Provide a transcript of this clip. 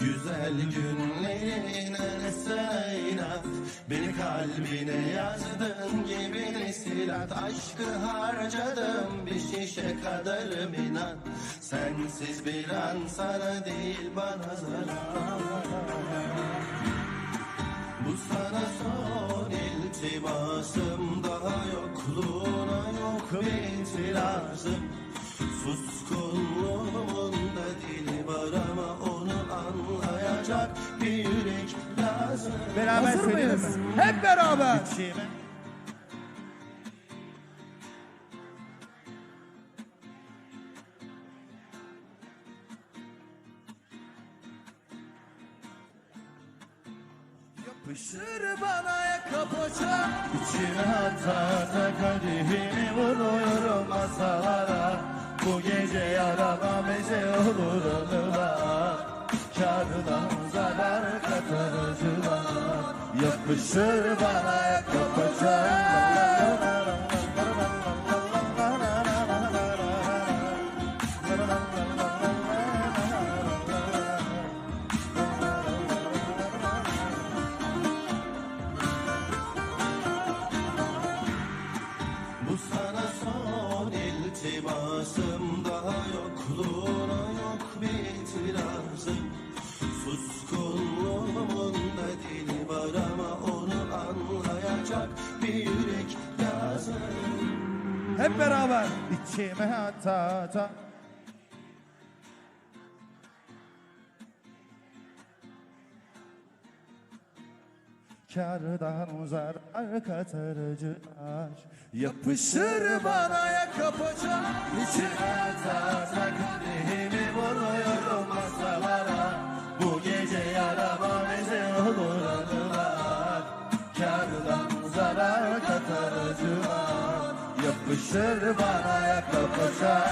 Güzel günlerine sayına Beni kalbine yazdın gibi silah Aşkı harcadım bir şişe kadarım inan Sensiz bir an sana değil bana zarar. Bu sana son iltimasım Daha yokluğuna yok bir itirazım. Suskunluğumun anlayacak bir yürek lazım Beraber Hazır mıyız? Hep beraber. İçime Yapışır bana yaka paça. İçime ata ata kadehimi vuruyorum masalara Bu gece yarama meze olur anılar Kardan zarar katar acılar Yapışır bana yaka paça Bu sana son iltimasım Daha yokluğuna yok Hep beraber. İçime ata ata Kardan zarar katar acılar Yapışır bana yaka paça. İçime ata Yapışır bana yaka paça